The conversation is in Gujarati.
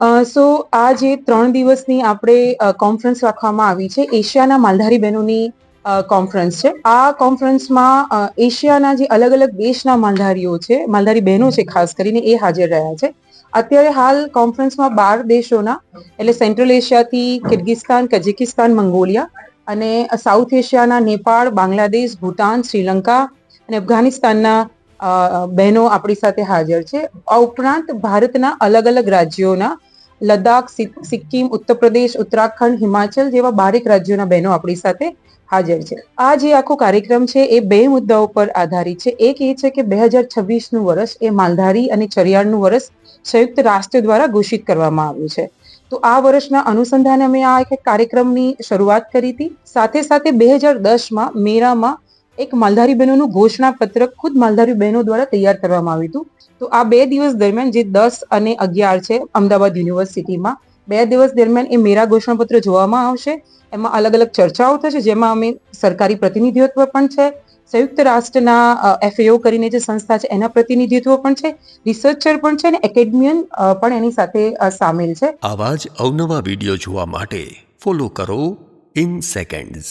સો આ જે ત્રણ દિવસની આપણે કોન્ફરન્સ રાખવામાં આવી છે. એશિયાના માલધારી બહેનોની કોન્ફરન્સ છે. આ કોન્ફરન્સમાં એશિયાના જે અલગ અલગ દેશના માલધારીઓ છે, માલધારી બહેનો છે, ખાસ કરીને એ હાજર રહ્યા છે. અત્યારે હાલ કોન્ફરન્સમાં બાર દેશોના, એટલે સેન્ટ્રલ એશિયાથી કિર્ગિસ્તાન કઝિકિસ્તાન, મંગોલિયા અને સાઉથ એશિયાના નેપાળ, બાંગ્લાદેશ ભૂટાન શ્રીલંકા અને અફઘાનિસ્તાનના બહેનો આપણી સાથે હાજર છે. આ ઉપરાંત ભારતના અલગ અલગ રાજ્યોના લદ્દાખ, સિક- સિક્કિમ ઉત્તર પ્રદેશ ઉત્તરાખંડ, હિમાચલ જેવા બારેક રાજ્યોના બહેનો આપણી સાથે હાજર છે. આ જે આખો કાર્યક્રમ છે એ બે મુદ્દાઓ પર આધારિત છે. એક એ છે કે બે હજાર છવ્વીસનું વર્ષ એ માલધારી અને ચરિયાળનું વર્ષ સંયુક્ત રાષ્ટ્ર દ્વારા ઘોષિત કરવામાં આવ્યું છે. તો આ વર્ષના અનુસંધાને અમે આ એક કાર્યક્રમની શરૂઆત કરી હતી. સાથે સાથે બે હજાર દસમાં મેરામાં એક માલધારી બહેનોનું ઘોષણા પત્ર ખુદ માલધારી બહેનો દ્વારા તૈયાર કરવામાં આવ્યું હતું. તો આ બે દિવસ દરમિયાન જે દસ અને અગિયાર છે અમદાવાદ યુનિવર્સિટીમાં, બે દિવસ દરમિયાન એ મેરા ઘોષણાપત્ર જોવામાં આવશે. એમાં અલગ અલગ ચર્ચાઓ થશે, જેમાં અમે સરકારી પ્રતિનિધિત્વ પણ છે, સંયુક્ત રાષ્ટ્રના એફએઓ કરીને જે સંસ્થા છે એના પ્રતિનિધિત્વ પણ છે, રિસર્ચર પણ છે અને એકેડમિયન પણ એની સાથે સામેલ છે. આવા જ અવનવા વીડિયો જોવા માટે ફોલો કરો ઇન સેકન્ડ્સ